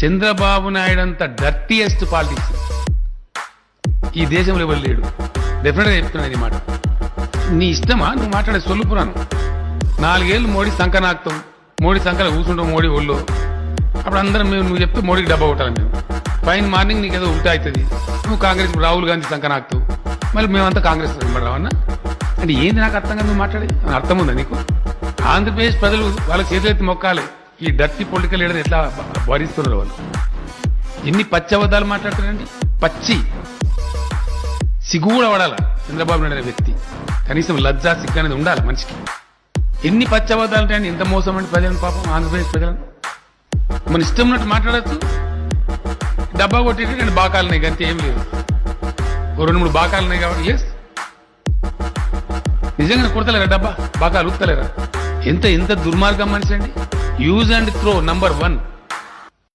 చంద్రబాబు నాయుడు అంత dirtiest politics ఈ దేశంలో ఎవరు లేడు? డెఫినెట్గా చెప్తున్నాను ఈ మాట. నీ ఇష్టమా? నువ్వు మాట్లాడే సొల్లుపురాను నాలుగేళ్ళు మోడీ సంఖ నాకుతాం మోడీ సంఖలో కూర్చుంటాం మోడీ ఒళ్ళు. అప్పుడు అందరం మేము నువ్వు చెప్తే మోడీకి డబ్బా కొట్టాలి మేము. ఫైన్ మార్నింగ్ నీకు ఏదో ఉంటా అవుతుంది. నువ్వు కాంగ్రెస్ రాహుల్ గాంధీ సంఖ నాకుతావు మళ్ళీ మేమంతా కాంగ్రెస్ రావన్నా అంటే ఏంది నాకు అర్థంగా నువ్వు మాట్లాడే అర్థం ఉందా నీకు? ఆంధ్రప్రదేశ్ ప్రజలు వాళ్ళ చేతులెత్తి మొక్కాలి. ఈ డర్టీ పొలిటికల్ లీడర్ ఎట్లా భరిస్తున్నారు వాళ్ళు? ఎన్ని పచ్చి అబద్ధాలు మాట్లాడుతున్నారండి? పచ్చి. సిగ్గు కూడా పడాల చంద్రబాబు నాయుడు అనే వ్యక్తి? కనీసం లజ్జా సిగ్గు అనేది ఉండాలి మనిషికి. ఎన్ని పచ్చి అబద్ధాలు ఉంటాయండి? ఎంత మోసం అండి ప్రజలను పాపం ఆంధ్రప్రదేశ్ ప్రజలను? మన ఇష్టం ఉన్నట్టు మాట్లాడచ్చు. డబ్బా కొట్టేసి రెండు బాకాలున్నాయి అంతే ఏం లేదు. ఓ రెండు మూడు బాకాలున్నాయి కాబట్టి ఎస్ నిజంగా కొడతలేరా డబ్బా? బాకాలు ఉత్తలేరా ఎంత ఎంత దుర్మార్గం మనిషి అండి? Use and throw number one